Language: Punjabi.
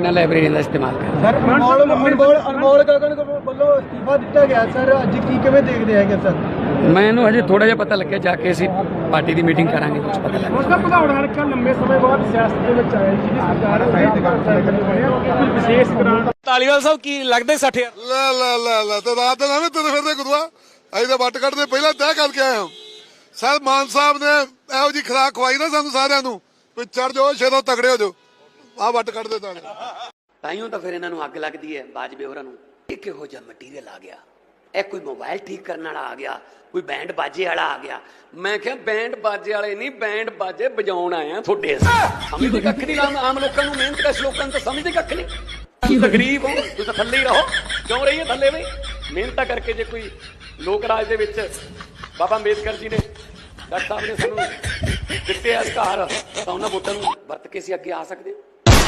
ਨਾ ਲਾਇਬ੍ਰੇਰੀ ਦਾ ਇਸਤੇਮਾਲ ਕਰ ਸਰ ਅਨਮੋਲ ਅਨਮੋਲ ਅਨਮੋਲ ਗਗਨ ਵੱਲੋਂ ਅਸਤੀਫਾ ਦਿੱਤਾ ਗਿਆ ਸਰ ਅੱਜ ਕੀ ਕਿਵੇਂ ਦੇਖਦੇ ਹੈਗੇ ਸਰ? ਮੈਨੂੰ ਹਜੇ ਥੋੜਾ ਜਿਹਾ ਪਤਾ ਲੱਗਿਆ ਜਾ ਕੇ ਅਸੀਂ ਪਾਰਟੀ ਦੀ ਮੀਟਿੰਗ ਕਰਾਂਗੇ ਕੁਝ ਪਤਾ ਲੱਗ ਉਸਦਾ ਭਗੌੜਾ ਹਲਕਾ ਲੰਬੇ ਸਮੇਂ ਬਾਅਦ ਸਿਆਸਤ ਦੇ ਵਿੱਚ ਆਇਆ ਜਿਹਦੀ ਸਰਕਾਰ ਹੈ ਵਿਸ਼ੇਸ਼ ਗ੍ਰਾਂਟ ਤਾਲੀਵਾਲ ਸਾਹਿਬ ਕੀ ਲੱਗਦਾ 60000 ਲੈ ਲੈ ਲੈ ਲੈ ਤੇ ਰਾਤ ਦੇ ਨਾਵੇਂ ਤੁਰੇ ਫਿਰਦੇ ਗੁਰੂਆ। ਅਸੀਂ ਤਾਂ ਵੱਟ ਕੱਢਦੇ ਪਹਿਲਾਂ ਤੈਅ ਕਰਕੇ ਆਏ ਹਾਂ। ਸਰ ਮਾਨ ਸਾਹਿਬ ਨੇ ਇਹੋ ਜੀ ਖਰਾਕ ਖਵਾਈ ਨਾ ਸਾਨੂੰ ਸਾਰਿਆਂ ਨੂੰ ਵੀ ਚੜ ਜਾਓ ਸ਼ੇਰੋਂ ਤਗੜੇ ਹੋ ਜਾਓ। ਆ ਵੱਟ ਕੱਢਦੇ ਤਾਂ। ਤਾਈਓ ਤਾਂ ਫਿਰ ਇਹਨਾਂ ਨੂੰ ਅੱਗ ਲੱਗਦੀ ਹੈ, ਬਾਜਵੇ ਹੋਰਾਂ ਨੂੰ। ਇਹ ਕਿਹੋ ਜਿਹਾ ਮਟੀਰੀਅਲ ਆ ਗਿਆ? ਇਹ ਕੋਈ ਮੋਬਾਈਲ ਠੀਕ ਕਰਨ ਵਾਲਾ ਆ ਗਿਆ? ਕੋਈ ਬੈਂਡ ਬਾਜੇ ਵਾਲਾ ਆ ਗਿਆ? ਮੈਂ ਕਿਹਾ ਬੈਂਡ ਬਾਜੇ ਵਾਲੇ ਨਹੀਂ ਬੈਂਡ ਬਾਜੇ ਵਜਾਉਣ ਆਏ ਤੁਹਾਡੇ ਸਮਝਦੇ ਕੱਖ ਨਹੀਂ, ਆਮ ਆਮ ਲੋਕਾਂ ਨੂੰ ਮਿਹਨਤ ਕਸ਼ ਲੋਕਾਂ ਨੂੰ ਤਾਂ ਸਮਝਦੇ ਕੱਖ ਨਹੀਂ। ਤੁਸੀਂ ਗਰੀਬ ਹੋ, ਤੁਸੀਂ ਤਾਂ ਥੱਲੇ ਹੀ ਰਹੋ। ਕਿਉਂ ਰਹੀਏ ਥੱਲੇ ਬਈ? ਮਿਹਨਤਾਂ ਕਰਕੇ ਜੇ ਕੋਈ ਲੋਕ ਰਾਜ ਦੇ ਵਿੱਚ ਬਾਬਾ ਅੰਬੇਦਕਰ ਜੀ ਨੇ ਡਾਕਟਰ ਸਾਹਿਬ ਨੇ ਸਾਨੂੰ ਦਿੱਤੇ ਅਧਿਕਾਰ, ਤਾਂ ਉਹਨਾਂ ਵੋਟਾਂ ਨੂੰ ਵਰਤ ਕੇ ਅਸੀਂ ਅੱਗੇ ਆ ਸਕਦੇ